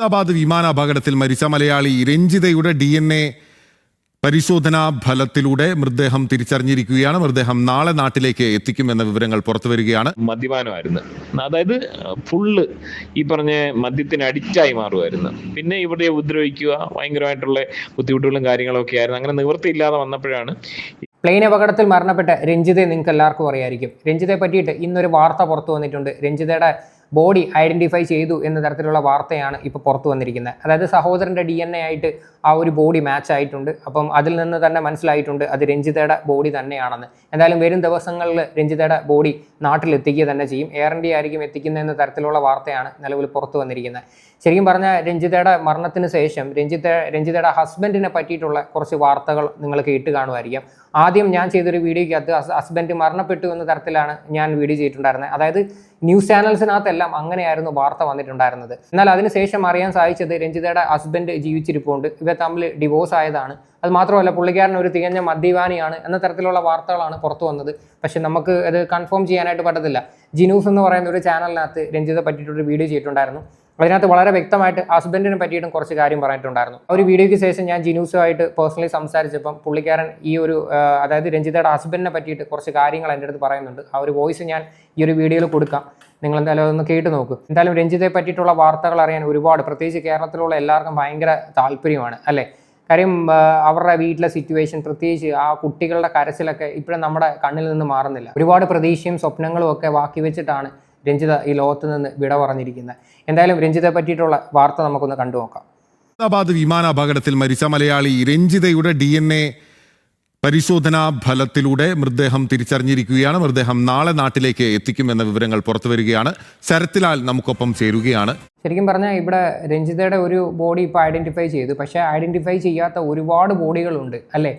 ഹൈദരാബാദ് വിമാന അപകടത്തിൽ മരിച്ച മലയാളി രഞ്ജിതയുടെ ഡി എൻ എ പരിശോധനാ ഫലത്തിലൂടെ മൃതദേഹം തിരിച്ചറിഞ്ഞിരിക്കുകയാണ്. മൃതദേഹം നാളെ നാട്ടിലേക്ക് എത്തിക്കുമെന്ന വിവരങ്ങൾ പുറത്തു വരികയാണ്. മദ്യപാനമായിരുന്നു. അതായത് ഫുള്ള് ഈ പറഞ്ഞ മദ്യത്തിന് അഡിക്റ്റായി മാറുമായിരുന്നു. പിന്നെ ഇവിടെ ഉപദ്രവിക്കുക ഭയങ്കരമായിട്ടുള്ള ബുദ്ധിമുട്ടുകളും കാര്യങ്ങളൊക്കെ ആയിരുന്നു. അങ്ങനെ നിവൃത്തിയില്ലാതെ വന്നപ്പോഴാണ് പ്ലെയിൻ അപകടത്തിൽ മരണപ്പെട്ട രഞ്ജിതയെ നിങ്ങൾക്ക് എല്ലാവർക്കും അറിയായിരിക്കും. രഞ്ജിതയെ പറ്റിയിട്ട് ഇന്നൊരു വാർത്ത പുറത്തു വന്നിട്ടുണ്ട്. രഞ്ജിതയുടെ ബോഡി ഐഡന്റിഫൈ ചെയ്തു എന്ന തരത്തിലുള്ള വാർത്തയാണ് ഇപ്പോൾ പുറത്തു വന്നിരിക്കുന്നത്. അതായത് സഹോദരന്റെ ഡി എൻ എ ആയിട്ട് ആ ഒരു ബോഡി മാച്ച് ആയിട്ടുണ്ട്. അപ്പം അതിൽ നിന്ന് തന്നെ മനസ്സിലായിട്ടുണ്ട് അത് രഞ്ജിതയുടെ ബോഡി തന്നെയാണെന്ന്. എന്തായാലും വരും ദിവസങ്ങളിൽ രഞ്ജിതയുടെ ബോഡി നാട്ടിലെത്തിക്കുക തന്നെ ചെയ്യും. എയർ ഇന്ത്യ ആയിരിക്കും എത്തിക്കുന്ന എന്ന തരത്തിലുള്ള വാർത്തയാണ് നിലവിൽ പുറത്തു വന്നിരിക്കുന്നത്. ശരിക്കും പറഞ്ഞാൽ രഞ്ജിതയുടെ മരണത്തിന് ശേഷം രഞ്ജിത രഞ്ജിതയുടെ ഹസ്ബൻഡിനെ പറ്റിയിട്ടുള്ള കുറച്ച് വാർത്തകൾ നിങ്ങൾ കേട്ട് കാണുമായിരിക്കും. ആദ്യം ഞാൻ ചെയ്തൊരു വീഡിയോയ്ക്കകത്ത് ഹസ്ബൻഡ് മരണപ്പെട്ടു എന്ന തരത്തിലാണ് ഞാൻ വീഡിയോ ചെയ്തിട്ടുണ്ടായിരുന്നത്. അതായത് ന്യൂസ് ചാനൽസിനകത്തെല്ലാം അങ്ങനെയായിരുന്നു വാർത്ത വന്നിട്ടുണ്ടായിരുന്നത്. എന്നാൽ അതിനുശേഷം അറിയാൻ സാധിച്ചത് രഞ്ജിതയുടെ ഹസ്ബൻഡ് ജീവിച്ചിരിപ്പുണ്ട്. ഇവ തമ്മിൽ ഡിവോഴ്സ് ആയതാണ്. അത് മാത്രമല്ല പുള്ളിക്കാരൻ ഒരു തികഞ്ഞ മദ്യപാനിയാണ് എന്ന തരത്തിലുള്ള വാർത്തകളാണ് പുറത്തു വന്നത്. പക്ഷെ നമുക്ക് അത് കൺഫേം ചെയ്യാനായിട്ട് പറ്റത്തില്ല. ജിനൂസ് എന്ന് പറയുന്ന ഒരു ചാനലിനകത്ത് രഞ്ജിത പറ്റിയിട്ടൊരു വീഡിയോ ചെയ്തിട്ടുണ്ടായിരുന്നു. അതിനകത്ത് വളരെ വ്യക്തമായിട്ട് ഹസ്ബൻഡിനെ പറ്റിയിട്ടും കുറച്ച് കാര്യം പറഞ്ഞിട്ടുണ്ടായിരുന്നു. ഒരു വീഡിയോയ്ക്ക് ശേഷം ഞാൻ ജിനൂസുമായിട്ട് പേഴ്സണലി സംസാരിച്ചപ്പം പുള്ളിക്കാരൻ ഈ ഒരു അതായത് രഞ്ജിതയുടെ ഹസ്ബൻഡിനെ പറ്റിയിട്ട് കുറച്ച് കാര്യങ്ങൾ എന്റെ അടുത്ത് പറയുന്നുണ്ട്. ആ ഒരു വോയിസ് ഞാൻ ഈ ഒരു വീഡിയോയിൽ കൊടുക്കാം. നിങ്ങൾ എന്തായാലും അതൊന്ന് കേട്ട് നോക്ക്. എന്തായാലും രഞ്ജിതയെ പറ്റിയിട്ടുള്ള വാർത്തകൾ അറിയാൻ ഒരുപാട് പ്രത്യേകിച്ച് കേരളത്തിലുള്ള എല്ലാവർക്കും ഭയങ്കര താല്പര്യമാണ് അല്ലേ? കാര്യം അവരുടെ വീട്ടിലെ സിറ്റുവേഷൻ പ്രത്യേകിച്ച് ആ കുട്ടികളുടെ കരച്ചിലൊക്കെ ഇപ്പോഴും നമ്മുടെ കണ്ണിൽ നിന്ന് മാറുന്നില്ല. ഒരുപാട് പ്രതീക്ഷയും സ്വപ്നങ്ങളും ഒക്കെ വാക്കി വെച്ചിട്ടാണ് രഞ്ജിത ഈ ലോകത്ത് നിന്ന് വിട പറഞ്ഞിരിക്കുന്നത് എന്തായാലും രഞ്ജിതയെ പറ്റിയിട്ടുള്ള വാർത്ത നമുക്കൊന്ന് കണ്ടു നോക്കാം. വിമാനാപകടത്തിൽ വിമാന അപകടത്തിൽ മരിച്ച മലയാളി രഞ്ജിതയുടെ ഡി എൻ എ പരിശോധനാ ഫലത്തിലൂടെ മൃതദേഹം തിരിച്ചറിഞ്ഞിരിക്കുകയാണ്. മൃതദേഹം നാളെ നാട്ടിലേക്ക് എത്തിക്കുമെന്ന വിവരങ്ങൾ പുറത്തു വരികയാണ്. ശരത്തിലാൽ നമുക്കൊപ്പം ചേരുകയാണ്. ശരിക്കും പറഞ്ഞാൽ ഇവിടെ രഞ്ജിതയുടെ ഒരു ബോഡി ഇപ്പോൾ ഐഡന്റിഫൈ ചെയ്തു. പക്ഷേ ഐഡന്റിഫൈ ചെയ്യാത്ത ഒരുപാട് ബോഡികളുണ്ട് അല്ലേ?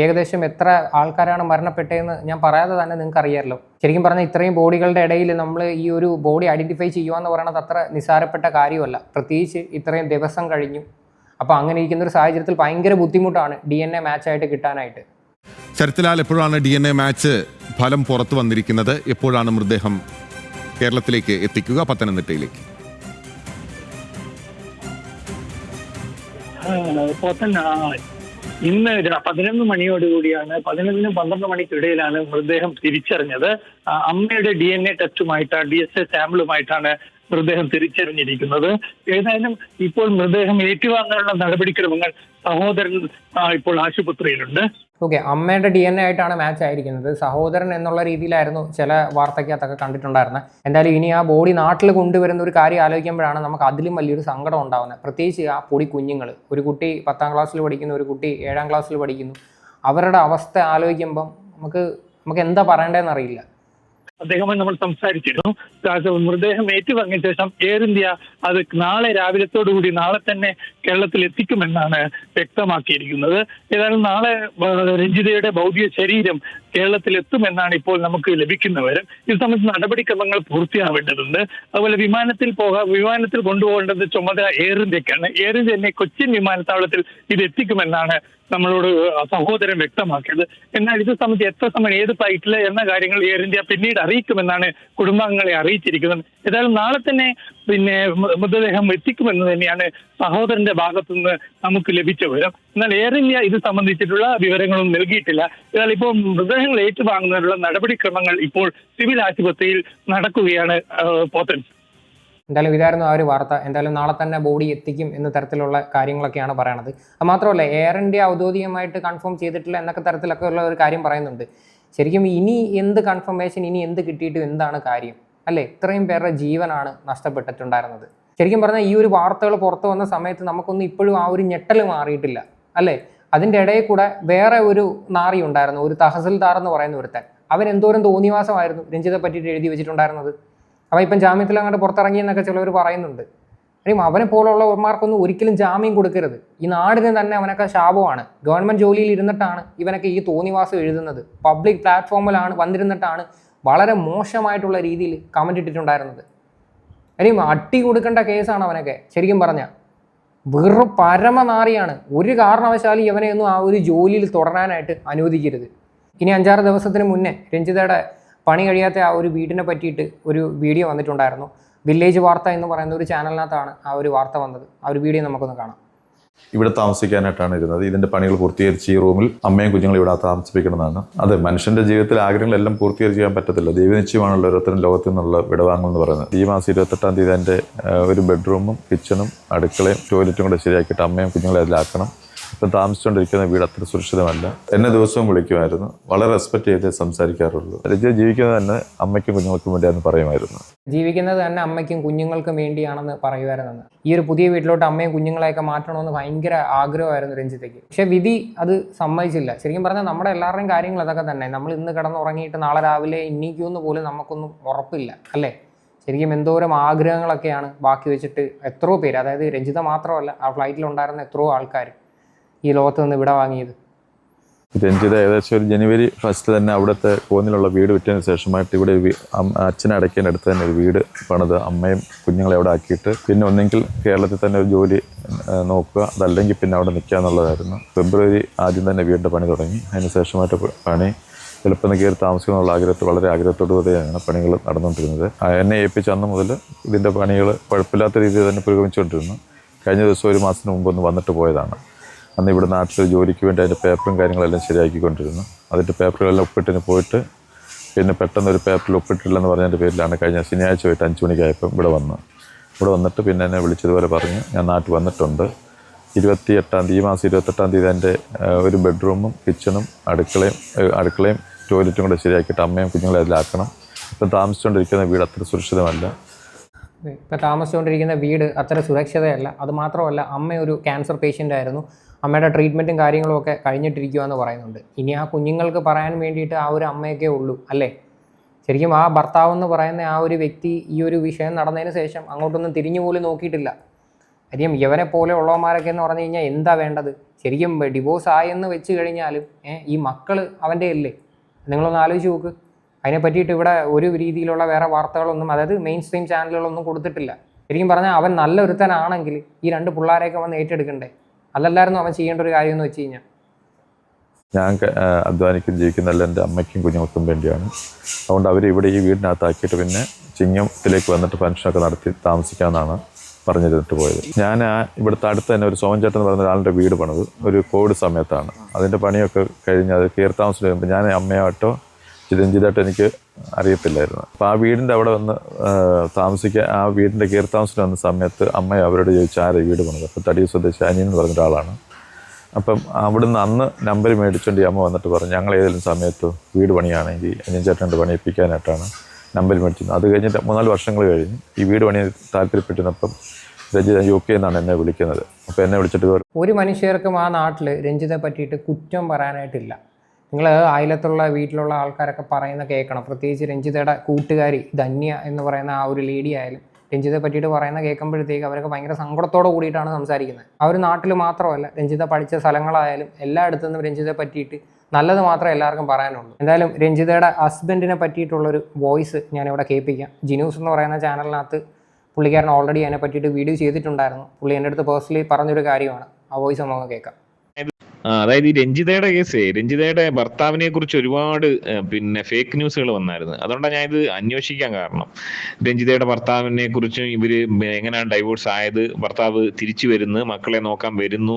ഏകദേശം എത്ര ആൾക്കാരാണ് മരണപ്പെട്ടതെന്ന് ഞാൻ പറയാതെ തന്നെ നിങ്ങൾക്ക് അറിയാമല്ലോ ശരിക്കും പറഞ്ഞാൽ ഇത്രയും ബോഡികളുടെ ഇടയിൽ നമ്മൾ ഈ ഒരു ബോഡി ഐഡന്റിഫൈ ചെയ്യുക എന്ന് പറയുന്നത് അത്ര നിസ്സാരപ്പെട്ട കാര്യമല്ല. പ്രത്യേകിച്ച് ഇത്രയും ദിവസം കഴിഞ്ഞു. അപ്പോൾ അങ്ങനെ ഇരിക്കുന്ന ഒരു സാഹചര്യത്തിൽ ഭയങ്കര ബുദ്ധിമുട്ടാണ് ഡി എൻ എ മാച്ചായിട്ട് കിട്ടാനായിട്ട്. ശരത്ലാൽ എപ്പോഴാണ് ഡി എൻ എ മാച്ച് ഫലം പുറത്തു വന്നിരിക്കുന്നത്? എപ്പോഴാണ് മൃതദേഹം കേരളത്തിലേക്ക് എത്തിക്കുക? പത്തനംതിട്ടയിലേക്ക്. പോത്തൻ ആ, ഇന്ന് പതിനൊന്ന് മണിയോടുകൂടിയാണ് പതിനൊന്നിനും പന്ത്രണ്ട് മണിക്കിടയിലാണ് മൃതദേഹം തിരിച്ചറിഞ്ഞത്. അമ്മയുടെ ഡി എൻ എ ടെസ്റ്റുമായിട്ട് ഡി എസ് എ സാമ്പിളുമായിട്ടാണ് മൃതദേഹം തിരിച്ചറിഞ്ഞിരിക്കുന്നത്. ഏതായാലും ഇപ്പോൾ മൃതദേഹം ഏറ്റുവാങ്ങാനുള്ള നടപടിക്രമങ്ങൾ സഹോദരൻ ഇപ്പോൾ ആശുപത്രിയിലുണ്ട്. ഓക്കെ അമ്മയുടെ ഡി എൻ എ ആയിട്ടാണ് മാച്ച് ആയിരിക്കുന്നത്. സഹോദരൻ എന്നുള്ള രീതിയിലായിരുന്നു ചില വാർത്തയ്ക്കകത്തൊക്കെ കണ്ടിട്ടുണ്ടായിരുന്നത് എന്തായാലും ഇനി ആ ബോഡി നാട്ടിൽ കൊണ്ടുവരുന്ന ഒരു കാര്യം ആലോചിക്കുമ്പോഴാണ് നമുക്ക് അതിലും വലിയൊരു സങ്കടം ഉണ്ടാകുന്നത് പ്രത്യേകിച്ച് ആ പൊടി കുഞ്ഞുങ്ങൾ ഒരു കുട്ടി പത്താം ക്ലാസ്സിൽ പഠിക്കുന്നു ഒരു കുട്ടി ഏഴാം ക്ലാസ്സിൽ പഠിക്കുന്നു. അവരുടെ അവസ്ഥ ആലോചിക്കുമ്പം നമുക്ക് നമുക്ക് എന്താ പറയേണ്ടതെന്ന് അറിയില്ല. അദ്ദേഹവുമായി നമ്മൾ സംസാരിച്ചിരുന്നു. മൃതദേഹം ഏറ്റുവാങ്ങിയ ശേഷം എയർ ഇന്ത്യ അത് നാളെ രാവിലത്തോടുകൂടി നാളെ തന്നെ കേരളത്തിൽ എത്തിക്കുമെന്നാണ് വ്യക്തമാക്കിയിരിക്കുന്നത്. ഏതായാലും നാളെ രഞ്ജിതയുടെ ഭൗതിക ശരീരം കേരളത്തിൽ എത്തുമെന്നാണ് ഇപ്പോൾ നമുക്ക് ലഭിക്കുന്ന വിവരം. ഇത് സംബന്ധിച്ച് നടപടിക്രമങ്ങൾ പൂർത്തിയാവേണ്ടതുണ്ട്. അതുപോലെ വിമാനത്തിൽ പോകാൻ വിമാനത്തിൽ കൊണ്ടുപോകേണ്ടത് ചുമതല എയർ ഇന്ത്യക്കാണ് എയർ ഇന്ത്യ തന്നെ കൊച്ചിൻ വിമാനത്താവളത്തിൽ ഇത് എത്തിക്കുമെന്നാണ് നമ്മളോട് സഹോദരൻ വ്യക്തമാക്കിയത്. എന്നാൽ ഇത് സംബന്ധിച്ച് എത്ര സമയം ഏത് ഫ്ലൈറ്റിൽ എന്ന കാര്യങ്ങൾ എയർ ഇന്ത്യ പിന്നീട് അറിയിക്കുമെന്നാണ് കുടുംബാംഗങ്ങളെ അറിയിച്ചിരിക്കുന്നത്. ഏതായാലും നാളെ തന്നെ പിന്നെ മൃതദേഹം എത്തിക്കുമെന്ന് തന്നെയാണ് സഹോദരന്റെ ഭാഗത്തുനിന്ന് നമുക്ക് ലഭിച്ച വിവരം. എന്നാൽ എയർ ഇന്ത്യ ഇത് സംബന്ധിച്ചിട്ടുള്ള വിവരങ്ങളൊന്നും നൽകിയിട്ടില്ല. എന്നാൽ ഇപ്പോൾ മൃതദേഹങ്ങൾ ഏറ്റുവാങ്ങുന്നതിനുള്ള നടപടിക്രമങ്ങൾ ഇപ്പോൾ സിവിൽ ആശുപത്രിയിൽ നടക്കുകയാണ് പോത്തൻസ് പോത്തൻ. എന്തായാലും ഇതായിരുന്നു ആ ഒരു വാർത്ത. എന്തായാലും നാളെ തന്നെ ബോഡി എത്തിക്കും എന്ന തരത്തിലുള്ള കാര്യങ്ങളൊക്കെയാണ് പറയണത്. അത് മാത്രമല്ല എയർ ഇന്ത്യ ഔദ്യോഗികമായിട്ട് കൺഫേം ചെയ്തിട്ടില്ല എന്നൊക്കെ തരത്തിലൊക്കെ ഉള്ള ഒരു കാര്യം പറയുന്നുണ്ട്. ശരിക്കും ഇനി എന്ത് കൺഫർമേഷൻ ഇനി എന്ത് കിട്ടിയിട്ടും എന്താണ് കാര്യം? അല്ലേ? ഇത്രയും പേരുടെ ജീവനാണ് നഷ്ടപ്പെട്ടിട്ടുണ്ടായിരുന്നത്. ശരിക്കും പറഞ്ഞാൽ ഈ ഒരു വാർത്തകൾ പുറത്തു വന്ന സമയത്ത് നമുക്കൊന്നും ഇപ്പോഴും ആ ഒരു ഞെട്ടൽ മാറിയിട്ടില്ല. അല്ലേ? അതിന്റെ ഇടയിൽ കൂടെ വേറെ ഒരു നാറി ഉണ്ടായിരുന്നു ഒരു തഹസിൽദാർ എന്ന് പറയുന്ന ഒരുത്തൻ. അവൻ എന്തോരം തോന്നിവാസമായിരുന്നു രഞ്ജിത്തെ പറ്റിയിട്ട് എഴുതി വെച്ചിട്ടുണ്ടായിരുന്നത്? അവൻ ഇപ്പം ജാമ്യത്തിൽ അങ്ങോട്ട് പുറത്തിറങ്ങി എന്നൊക്കെ ചിലവർ പറയുന്നുണ്ട്. കാര്യം അവനെ പോലുള്ളവർമാർക്കൊന്നും ഒരിക്കലും ജാമ്യം കൊടുക്കരുത്. ഈ നാടിന് തന്നെ അവനൊക്കെ ശാപമാണ്. ഗവൺമെന്റ് ജോലിയിൽ ഇരുന്നിട്ടാണ് ഇവനൊക്കെ ഈ തോന്നിവാസം എഴുതുന്നത്. പബ്ലിക് പ്ലാറ്റ്ഫോമിലാണ് വന്നിരുന്നിട്ടാണ് വളരെ മോശമായിട്ടുള്ള രീതിയിൽ കമന്റ് ഇട്ടിട്ടുണ്ടായിരുന്നത്. കാര്യം അട്ടി കൊടുക്കേണ്ട കേസാണ് അവനൊക്കെ. ശരിക്കും പറഞ്ഞാൽ വെറും പരമനാറിയാണ്. ഒരു കാരണവശാലും ഇവനെയൊന്നും ആ ഒരു ജോലിയിൽ തുടരാനായിട്ട് അനുവദിക്കരുത്. ഇനി അഞ്ചാറ് ദിവസത്തിന് മുന്നേ രഞ്ജിതയുടെ പണി കഴിയാത്ത ആ ഒരു വീടിനെ പറ്റിയിട്ട് ഒരു വീഡിയോ വന്നിട്ടുണ്ടായിരുന്നു. വില്ലേജ് വാർത്ത എന്ന് പറയുന്ന ഒരു ചാനലിനകത്താണ് ആ ഒരു വാർത്ത വന്നത്. ആ ഒരു വീഡിയോ നമുക്കൊന്ന് കാണാം. ഇവിടെ താമസിക്കാനായിട്ടാണ് ഇരുന്നത്. ഇതിന്റെ പണികൾ പൂർത്തീകരിച്ച് ഈ റൂമിൽ അമ്മയും കുഞ്ഞുങ്ങളും ഇവിടെ താമസിപ്പിക്കണമെന്നാണ്. അതെ മനുഷ്യന്റെ ജീവിതത്തിൽ ആഗ്രഹങ്ങളെല്ലാം പൂർത്തീകരിച്ച് ചെയ്യാൻ പറ്റത്തില്ല. ദൈവനിശ്ചയമാണല്ലോ ഓരോരുത്തരും ലോകത്തിൽ നിന്നുള്ള വിടവാങ്ങൽ എന്ന് പറയുന്നത്. ഈ മാസം ഇരുപത്തെട്ടാം തീയതി എന്റെ ഒരു ബെഡ്റൂമും കിച്ചണും അടുക്കളയും ടോയ്ലറ്റും കൂടെ ശരിയാക്കിയിട്ട് അമ്മയും കുഞ്ഞുങ്ങളെ അതിലാക്കണം ഇപ്പം താമസിച്ചുകൊണ്ടിരിക്കുന്ന വീട് അത്ര സുരക്ഷിതമല്ല. എന്നെ ദിവസവും വിളിക്കുമായിരുന്നു. വളരെ റെസ്പെക്ട് ചെയ്തേ സംസാരിക്കാറുള്ളൂ. രജ ജീവിക്കുന്നത് തന്നെ അമ്മയ്ക്കും കുഞ്ഞുങ്ങൾക്കും വേണ്ടിയാണ് പറയുമായിരുന്നു. ജീവിക്കുന്നത് തന്നെ അമ്മയ്ക്കും കുഞ്ഞുങ്ങൾക്കും വേണ്ടിയാണെന്ന് പറയുമായിരുന്നു ഈ ഒരു പുതിയ വീട്ടിലോട്ട് അമ്മയും കുഞ്ഞുങ്ങളെയൊക്കെ മാറ്റണമെന്ന് ഭയങ്കര ആഗ്രഹമായിരുന്നു രഞ്ജിത്തേക്ക്. പക്ഷേ വിധി അത് സമ്മതിച്ചില്ല. ശരിക്കും പറഞ്ഞാൽ നമ്മുടെ എല്ലാവരുടെയും കാര്യങ്ങൾ അതൊക്കെ തന്നെ. നമ്മൾ ഇന്ന് കിടന്നുറങ്ങിയിട്ട് നാളെ രാവിലെ ഇന്നിക്കുമെന്ന് പോലും നമുക്കൊന്നും ഉറപ്പില്ല. അല്ലേ? ശരിക്കും എന്തോരം ആഗ്രഹങ്ങളൊക്കെയാണ് ബാക്കി വെച്ചിട്ട് എത്രയോ പേര് അതായത് രഞ്ജിത മാത്രമല്ല ആ ഫ്ലൈറ്റിലുണ്ടായിരുന്ന എത്രയോ ആൾക്കാർ ഈ ലോകത്ത് നിന്ന് ഇവിടെ വാങ്ങിയത്? രഞ്ജിത ഏകദേശം ഒരു ജനുവരി ഫസ്റ്റ് തന്നെ അവിടുത്തെ കോന്നിലുള്ള വീട് വിറ്റതിന് ശേഷമായിട്ട് ഇവിടെ അച്ഛനെ അടയ്ക്കാൻ അടുത്ത് തന്നെ ഒരു വീട് പണിത് അമ്മയും കുഞ്ഞുങ്ങളെ അവിടെ ആക്കിയിട്ട് പിന്നെ ഒന്നെങ്കിൽ കേരളത്തിൽ തന്നെ ഒരു ജോലി നോക്കുക. അതല്ലെങ്കിൽ പിന്നെ അവിടെ നിൽക്കുക എന്നുള്ളതായിരുന്നു. ഫെബ്രുവരി ആദ്യം തന്നെ വീടിന്റെ പണി തുടങ്ങി. അതിന് ശേഷമായിട്ട് പണി എളുപ്പം കയറി താമസിക്കുന്നുള്ള ആഗ്രഹത്തിൽ വളരെ ആഗ്രഹത്തോടുകൂടിയാണ് പണികൾ നടന്നുകൊണ്ടിരുന്നത്. എന്നെ ഏൽപ്പിച്ച അന്ന് മുതൽ ഇതിന്റെ പണികൾ കുഴപ്പമില്ലാത്ത രീതിയിൽ തന്നെ പുരോഗമിച്ചുകൊണ്ടിരുന്നു. കഴിഞ്ഞ ദിവസം ഒരു മാസത്തിന് മുമ്പ് ഒന്ന് വന്നിട്ട് പോയതാണ്. അന്ന് ഇവിടെ നാട്ടിൽ ജോലിക്ക് വേണ്ടി അതിന്റെ പേപ്പറും കാര്യങ്ങളെല്ലാം ശരിയാക്കിക്കൊണ്ടിരുന്നു. അതിന്റെ പേപ്പറുകളെല്ലാം ഒപ്പിട്ടിന് പോയിട്ട് പിന്നെ പെട്ടെന്ന് ഒരു പേപ്പറിൽ ഒപ്പിട്ടില്ലെന്ന് പറഞ്ഞതിന്റെ പേരിലാണ് കഴിഞ്ഞ ശനിയാഴ്ച പോയിട്ട് അഞ്ച് മണിക്കായപ്പം ഇവിടെ വന്ന്. ഇവിടെ വന്നിട്ട് പിന്നെ എന്നെ വിളിച്ചതുപോലെ പറഞ്ഞ് ഞാൻ നാട്ടിൽ വന്നിട്ടുണ്ട്. ഇരുപത്തി എട്ടാം തീയതി ഈ മാസം ഇരുപത്തെട്ടാം തീയതി എന്റെ ഒരു ബെഡ്റൂമും കിച്ചണും അടുക്കളയും അടുക്കളയും ടോയ്ലറ്റും കൂടെ ശരിയാക്കിയിട്ട് അമ്മയും കുഞ്ഞുങ്ങളെ അതിലാക്കണം ഇപ്പം താമസിച്ചുകൊണ്ടിരിക്കുന്ന വീട് അത്ര സുരക്ഷിതമല്ല. ഇപ്പം താമസിച്ചുകൊണ്ടിരിക്കുന്ന വീട് അത്ര സുരക്ഷിതയല്ല അത് മാത്രമല്ല അമ്മ ഒരു ക്യാൻസർ പേഷ്യന്റ് ആയിരുന്നു അമ്മയുടെ ട്രീറ്റ്മെന്റും കാര്യങ്ങളും ഒക്കെ കഴിഞ്ഞിട്ടിരിക്കുക എന്ന് പറയുന്നുണ്ട്. ഇനി ആ കുഞ്ഞുങ്ങൾക്ക് പറയാൻ വേണ്ടിയിട്ട് ആ ഒരു അമ്മയൊക്കെ ഉള്ളൂ അല്ലേ? ശരിക്കും ആ ഭർത്താവ് എന്ന് പറയുന്ന ആ ഒരു വ്യക്തി ഈ ഒരു വിഷയം നടന്നതിന് ശേഷം അങ്ങോട്ടൊന്നും തിരിഞ്ഞു പോലും നോക്കിയിട്ടില്ല. കാര്യം ഇവരെ പോലെ ഉള്ളവന്മാരൊക്കെ എന്ന് പറഞ്ഞു കഴിഞ്ഞാൽ എന്താ വേണ്ടത്? ശരിക്കും ഡിവോഴ്സ് ആയെന്ന് വെച്ച് കഴിഞ്ഞാലും ഈ മക്കൾ അവന്റെ അല്ലേ? നിങ്ങളൊന്ന് ആലോചിച്ച് നോക്ക്. അതിനെ പറ്റിയിട്ട് ഇവിടെ ഒരു രീതിയിലുള്ള വേറെ വാർത്തകളൊന്നും അതായത് മെയിൻ സ്ട്രീം ചാനലുകളൊന്നും കൊടുത്തിട്ടില്ല. ശരിക്കും പറഞ്ഞാൽ അവൻ നല്ലൊരുത്തനാണെങ്കിൽ ഈ രണ്ട് പിള്ളേരെയൊക്കെ വന്ന് ഏറ്റെടുക്കണ്ടേ? അതല്ലായിരുന്നു അവൻ ചെയ്യേണ്ട ഒരു കാര്യം എന്ന് വെച്ച് കഴിഞ്ഞാൽ ഞാൻ അധ്വാനിക്കും ജീവിക്കുന്നതല്ല എന്റെ അമ്മയ്ക്കും കുഞ്ഞുങ്ങൾക്കും വേണ്ടിയാണ്. അതുകൊണ്ട് അവർ ഇവിടെ ഈ വീടിനകത്താക്കിയിട്ട് പിന്നെ ചിങ്ങത്തിലേക്ക് വന്നിട്ട് ഫംഗ്ഷനൊക്കെ നടത്തി താമസിക്കാമെന്നാണ് പറഞ്ഞിരുന്നിട്ട് പോയത്. ഞാൻ ആ ഇവിടുത്തെ അടുത്ത് തന്നെ ഒരു സോമൻചേട്ടൻ എന്ന് പറയുന്ന ഒരാളുടെ വീട് പണിത്. ഒരു കോവിഡ് സമയത്താണ്. അതിന്റെ പണിയൊക്കെ കഴിഞ്ഞ് അത് കയറി താമസം കഴിയുമ്പോൾ ഞാൻ അമ്മയായിട്ടോ ചിരഞ്ജിതായിട്ടോ എനിക്ക് അറിയത്തില്ലായിരുന്നു. അപ്പോൾ ആ വീടിന്റെ അവിടെ വന്ന് താമസിക്കാൻ ആ വീടിന്റെ കീർത്താമസിന് വന്ന സമയത്ത് അമ്മ അവരോട് ചോദിച്ചു ആരെ വീട് പണിത്? അപ്പോൾ തടി സ്വദേശി അനിയൻ എന്ന് പറഞ്ഞ ഒരാളാണ്. അപ്പം അവിടുന്ന് അന്ന് നമ്പർ മേടിച്ചുകൊണ്ട് ഈ അമ്മ വന്നിട്ട് പറഞ്ഞു ഞങ്ങൾ ഏതെങ്കിലും സമയത്ത് വീട് പണിയാണെങ്കിൽ അനിയൻ ചേട്ടന്റെ പണിയിപ്പിക്കാനായിട്ടാണ് നമ്പർ മേടിച്ചത്. അത് കഴിഞ്ഞിട്ട് മൂന്നാൽ വർഷങ്ങൾ കഴിഞ്ഞ് ഈ വീട് പണി താല്പര്യപ്പെട്ടിരുന്നപ്പം രഞ്ജിത യു കെ എന്നാണ് എന്നെ വിളിക്കുന്നത്. അപ്പോൾ എന്നെ വിളിച്ചിട്ട് ഒരു മനുഷ്യർക്കും ആ നാട്ടിൽ രഞ്ജിത്തെ പറ്റിയിട്ട് കുറ്റം പറയാനായിട്ടില്ല. നിങ്ങൾ അയലത്തുള്ള വീട്ടിലുള്ള ആൾക്കാരൊക്കെ പറയുന്ന കേൾക്കണം. പ്രത്യേകിച്ച് രഞ്ജിതയുടെ കൂട്ടുകാരി ധന്യ എന്ന് പറയുന്ന ആ ഒരു ലേഡി ആയാലും രഞ്ജിത്തെ പറ്റിയിട്ട് പറയുന്ന കേൾക്കുമ്പോഴത്തേക്ക് അവരൊക്കെ ഭയങ്കര സങ്കടത്തോടെ കൂടിയിട്ടാണ് സംസാരിക്കുന്നത്. ആ ഒരു നാട്ടിൽ മാത്രമല്ല രഞ്ജിത പഠിച്ച സ്ഥലങ്ങളായാലും എല്ലായിടത്തു നിന്നും രഞ്ജിതയെ പറ്റിയിട്ട് നല്ലത് മാത്രമേ എല്ലാവർക്കും പറയാനുള്ളൂ. എന്തായാലും രഞ്ജിതയുടെ ഹസ്ബൻഡിനെ പറ്റിയിട്ടുള്ളൊരു വോയിസ് ഞാനിവിടെ കേൾപ്പിക്കാം. ജിനൂസ് എന്ന് പറയുന്ന ചാനലിനകത്ത് പുള്ളിക്കാരൻ ഓൾറെഡി അതിനെ പറ്റിയിട്ട് വീഡിയോ ചെയ്തിട്ടുണ്ടായിരുന്നു. പുള്ളി എന്റെ അടുത്ത് പേഴ്സണലി പറഞ്ഞൊരു കാര്യമാണ്. ആ വോയിസ് നമുക്ക് കേൾക്കാം. അതായത് ഈ രഞ്ജിതയുടെ കേസ് രഞ്ജിതയുടെ ഭർത്താവിനെ കുറിച്ച് ഒരുപാട് പിന്നെ ഫേക്ക് ന്യൂസുകൾ വന്നായിരുന്നു. അതുകൊണ്ടാണ് ഞാൻ ഇത് അന്വേഷിക്കാൻ കാരണം. രഞ്ജിതയുടെ ഭർത്താവിനെ കുറിച്ചും ഇവർ എങ്ങനെയാണ് ഡൈവോഴ്സ് ആയത് ഭർത്താവ് തിരിച്ചു വരുന്നു മക്കളെ നോക്കാൻ വരുന്നു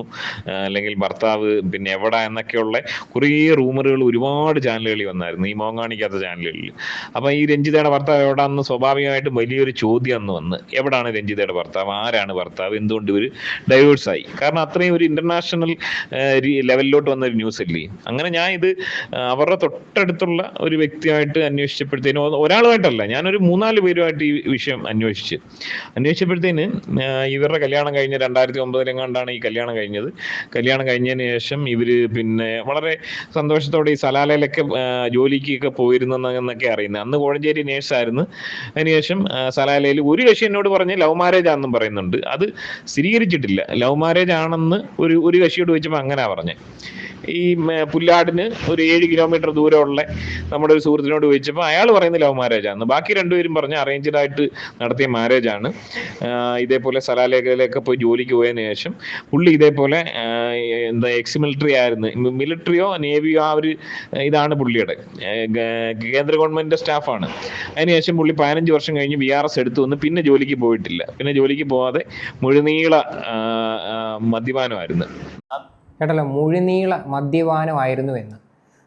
അല്ലെങ്കിൽ ഭർത്താവ് പിന്നെ എവിടെ എന്നൊക്കെയുള്ള കുറേ റൂമറുകൾ ഒരുപാട് ചാനലുകളിൽ വന്നായിരുന്നു ഈ മോങ്ങാണിക്കാത്ത ചാനലുകളിൽ അപ്പൊ ഈ രഞ്ജിതയുടെ ഭർത്താവ് എവിടാന്ന് സ്വാഭാവികമായിട്ടും വലിയൊരു ചോദ്യം അന്ന് വന്ന് എവിടാണ് രഞ്ജിതയുടെ ഭർത്താവ്? ആരാണ് ഭർത്താവ്? എന്തുകൊണ്ട് ഇവർ ഡൈവേഴ്സ് ആയി? കാരണം അത്രയും ഒരു ഇന്റർനാഷണൽ ലെവലിലോട്ട് വന്ന ഒരു ന്യൂസ് അല്ലേ അങ്ങനെ ഞാൻ ഇത് അവരുടെ തൊട്ടടുത്തുള്ള ഒരു വ്യക്തിയായിട്ട് അന്വേഷിച്ചപ്പോഴത്തേനും ഒരാളുമായിട്ടല്ല ഞാനൊരു മൂന്നാൽ പേരുമായിട്ട് ഈ വിഷയം അന്വേഷിച്ച്. അന്വേഷിച്ചപ്പോഴത്തേന് ഇവരുടെ കല്യാണം കഴിഞ്ഞ രണ്ടായിരത്തി ഒമ്പതിലെങ്ങാണ്ടാണ് ഈ കല്യാണം കഴിഞ്ഞത്. കല്യാണം കഴിഞ്ഞതിന് ശേഷം ഇവർ പിന്നെ വളരെ സന്തോഷത്തോടെ ഈ സലാലയിലൊക്കെ ജോലിക്കൊക്കെ പോയിരുന്നെന്നൊക്കെ അറിയുന്നത്. അന്ന് കോഴഞ്ചേരി നേഴ്സായിരുന്നു. അതിനുശേഷം സലാലയിൽ ഒരു കക്ഷി എന്നോട് പറഞ്ഞ് ലവ് മാരേജ് ആണെന്നും പറയുന്നുണ്ട്. അത് സ്ഥിരീകരിച്ചിട്ടില്ല. ലവ് മാരേജ് ആണെന്ന് ഒരു ഒരു കക്ഷിയോട് ചോദിച്ചപ്പോൾ അങ്ങനെ പറഞ്ഞു പറഞ്ഞത് ഈ പുല്ലാടിന് ഒരു ഏഴ് കിലോമീറ്റർ ദൂരമുള്ള നമ്മുടെ ഒരു സുഹൃത്തിനോട് ചോദിച്ചപ്പോൾ അയാൾ പറയുന്ന ലവ് മാരേജ് ആണ്. ബാക്കി രണ്ടുപേരും പറഞ്ഞ അറേഞ്ച്ഡ് ആയിട്ട് നടത്തിയ മാരേജ് ആണ്. ഇതേപോലെ സലാലേഖയിലൊക്കെ പോയി ജോലിക്ക് പോയതിനു ശേഷം പുള്ളി ഇതേപോലെ എന്താ എക്സ് മിലിറ്ററി ആയിരുന്നു മിലിറ്ററിയോ നേവിയോ ആ ഒരു ഇതാണ് പുള്ളിയുടെ കേന്ദ്ര ഗവൺമെന്റിന്റെ സ്റ്റാഫാണ് അതിനുശേഷം പുള്ളി പതിനഞ്ച് വർഷം കഴിഞ്ഞ് ബി ആർ എസ് എടുത്തു വന്ന് പിന്നെ ജോലിക്ക് പോയിട്ടില്ല. പിന്നെ ജോലിക്ക് പോവാതെ മുഴുനീള മദ്യപാനമായിരുന്നു. കേട്ടല്ലോ മുഴുനീള മദ്യപാനമായിരുന്നു എന്ന്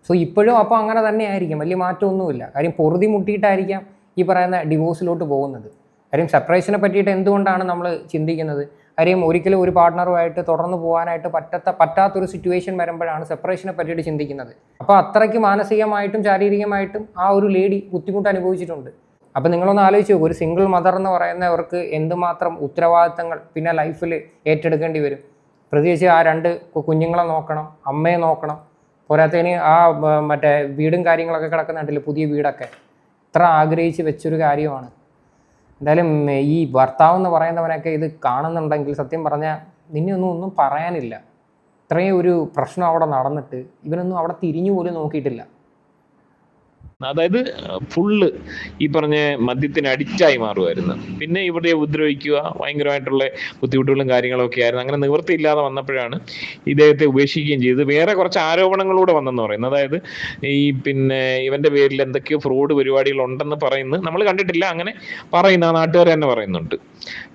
സോ ഇപ്പോഴും അപ്പോൾ അങ്ങനെ തന്നെ ആയിരിക്കും വലിയ മാറ്റമൊന്നുമില്ല. കാര്യം പൊറുതി മുട്ടിയിട്ടായിരിക്കാം ഈ പറയുന്ന ഡിവോഴ്സിലോട്ട് പോകുന്നത്. കാര്യം സെപ്പറേഷനെ പറ്റിയിട്ട് എന്തുകൊണ്ടാണ് നമ്മൾ ചിന്തിക്കുന്നത്? കാര്യം ഒരിക്കലും ഒരു പാർട്ട്ണറുമായിട്ട് തുടർന്ന് പോകാനായിട്ട് പറ്റാത്ത പറ്റാത്തൊരു സിറ്റുവേഷൻ വരുമ്പോഴാണ് സെപ്പറേഷനെ പറ്റിയിട്ട് ചിന്തിക്കുന്നത്. അപ്പോൾ അത്രയ്ക്ക് മാനസികമായിട്ടും ശാരീരികമായിട്ടും ആ ഒരു ലേഡി ബുദ്ധിമുട്ട് അനുഭവിച്ചിട്ടുണ്ട്. അപ്പോൾ നിങ്ങളൊന്ന് ആലോചിച്ച് ഒരു സിംഗിൾ മദർ എന്ന് പറയുന്നവർക്ക് എന്തുമാത്രം ഉത്തരവാദിത്തങ്ങൾ പിന്നെ ലൈഫിൽ ഏറ്റെടുക്കേണ്ടി വരും? പ്രത്യേകിച്ച് ആ രണ്ട് കുഞ്ഞുങ്ങളെ നോക്കണം അമ്മയെ നോക്കണം. പോരാത്തതിന് ആ മറ്റേ വീടും കാര്യങ്ങളൊക്കെ കിടക്കുന്നുണ്ടല്ലോ പുതിയ വീടൊക്കെ. ഇത്ര ആഗ്രഹിച്ച് വെച്ചൊരു കാര്യമാണ്. എന്തായാലും ഈ ഭർത്താവ് എന്ന് പറയുന്നവനൊക്കെ ഇത് കാണുന്നുണ്ടെങ്കിൽ സത്യം പറഞ്ഞാൽ നിന്നെ ഒന്നും ഒന്നും പറയാനില്ല. ഇത്രയും ഒരു പ്രശ്നം അവിടെ നടന്നിട്ട് ഇവനൊന്നും അവിടെ തിരിഞ്ഞു പോലും നോക്കിയിട്ടില്ല. അതായത് ഫുള്ള് ഈ പറഞ്ഞ മദ്യത്തിന് അഡിക്റ്റായി മാറുമായിരുന്നു പിന്നെ ഇവിടെ ഉപദ്രവിക്കുക ഭയങ്കരമായിട്ടുള്ള ബുദ്ധിമുട്ടുകളും കാര്യങ്ങളൊക്കെ ആയിരുന്നു. അങ്ങനെ നിവൃത്തിയില്ലാതെ വന്നപ്പോഴാണ് ഇദ്ദേഹത്തെ ഉപേക്ഷിക്കുകയും ചെയ്തത്. വേറെ കുറച്ച് ആരോപണങ്ങളൂടെ വന്നെന്ന് പറയുന്നത് അതായത് ഈ പിന്നെ ഇവന്റെ പേരിൽ എന്തൊക്കെയോ ഫ്രോഡ് പരിപാടികൾ ഉണ്ടെന്ന് പറയുന്നത് നമ്മൾ കണ്ടിട്ടില്ല. അങ്ങനെ പറയുന്ന. നാട്ടുകാർ തന്നെ പറയുന്നുണ്ട്.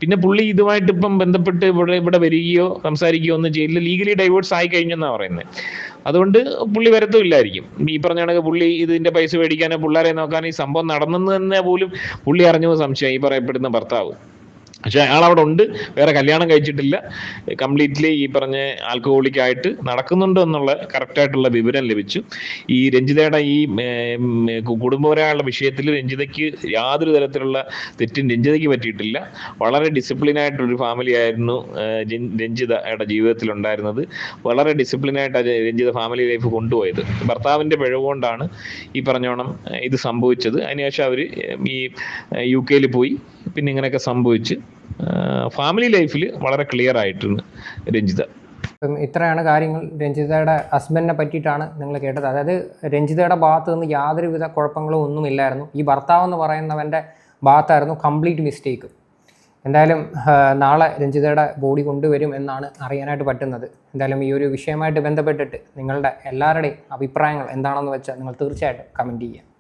പിന്നെ പുള്ളി ഇതുമായിട്ട് ഇപ്പം ബന്ധപ്പെട്ട് ഇവിടെ ഇവിടെ വരികയോ സംസാരിക്കുകയോ ഒന്നും ചെയ്യില്ല. ലീഗലി ഡൈവേഴ്സ് ആയി കഴിഞ്ഞെന്നാണ് പറയുന്നത് അതുകൊണ്ട് പുള്ളി വരത്തുമില്ലായിരിക്കും ഈ പറഞ്ഞ കണക്ക് പുള്ളി ഇതിന്റെ പൈസ മേടിക്കാനോ പിള്ളേരെ നോക്കാനോ ഈ സംഭവം നടന്നെന്ന് തന്നെ പോലും പുള്ളി അറിഞ്ഞു സംശയം ഈ പറയപ്പെടുന്ന ഭർത്താവ്. പക്ഷെ അയാൾ അവിടെ ഉണ്ട് വേറെ കല്യാണം കഴിച്ചിട്ടില്ല. കംപ്ലീറ്റ്ലി ഈ പറഞ്ഞ ആൽക്കഹോളിക് ആയിട്ട് നടക്കുന്നുണ്ട് എന്നുള്ള കറക്റ്റായിട്ടുള്ള വിവരം ലഭിച്ചു. ഈ രഞ്ജിതയുടെ ഈ കുടുംബപരമായുള്ള വിഷയത്തിൽ രഞ്ജിതയ്ക്ക് യാതൊരു തരത്തിലുള്ള തെറ്റും രഞ്ജിതയ്ക്ക് പറ്റിയിട്ടില്ല. വളരെ ഡിസിപ്ലിൻ ആയിട്ടൊരു ഫാമിലി ആയിരുന്നു രഞ്ജിതയുടെ ജീവിതത്തിൽ ഉണ്ടായിരുന്നത് വളരെ ഡിസിപ്ലിൻ ആയിട്ട് രഞ്ജിത ഫാമിലി ലൈഫ് കൊണ്ടുപോയത്. ഭർത്താവിന്റെ പിഴവുകൊണ്ടാണ് ഈ പറഞ്ഞോണം ഇത് സംഭവിച്ചത്. അതിനുശേഷം അവർ ഈ യു കെയിൽ പോയി. പിന്നെ ഇങ്ങനെയൊക്കെ സംഭവിച്ച്. ഫാമിലി ലൈഫിൽ വളരെ ക്ലിയർ ആയിട്ടുണ്ട് രഞ്ജിത. ഇത്രയാണ് കാര്യങ്ങൾ. രഞ്ജിതയുടെ ഹസ്ബൻഡിനെ പറ്റിയിട്ടാണ് നിങ്ങൾ കേട്ടത്. അതായത് രഞ്ജിതയുടെ ഭാഗത്ത് നിന്ന് യാതൊരുവിധ കുഴപ്പങ്ങളും ഒന്നുമില്ലായിരുന്നു. ഈ ഭർത്താവ് എന്ന് പറയുന്നവന്റെ ഭാഗത്തായിരുന്നു കംപ്ലീറ്റ് മിസ്റ്റേക്ക് എന്തായാലും നാളെ രഞ്ജിതയുടെ ബോഡി കൊണ്ടുവരും എന്നാണ് അറിയാനായിട്ട് പറ്റുന്നത്. എന്തായാലും ഈ ഒരു വിഷയമായിട്ട് ബന്ധപ്പെട്ടിട്ട് നിങ്ങളുടെ എല്ലാവരുടെയും അഭിപ്രായങ്ങൾ എന്താണെന്ന് വെച്ചാൽ നിങ്ങൾ തീർച്ചയായിട്ടും കമന്റ് ചെയ്യുക.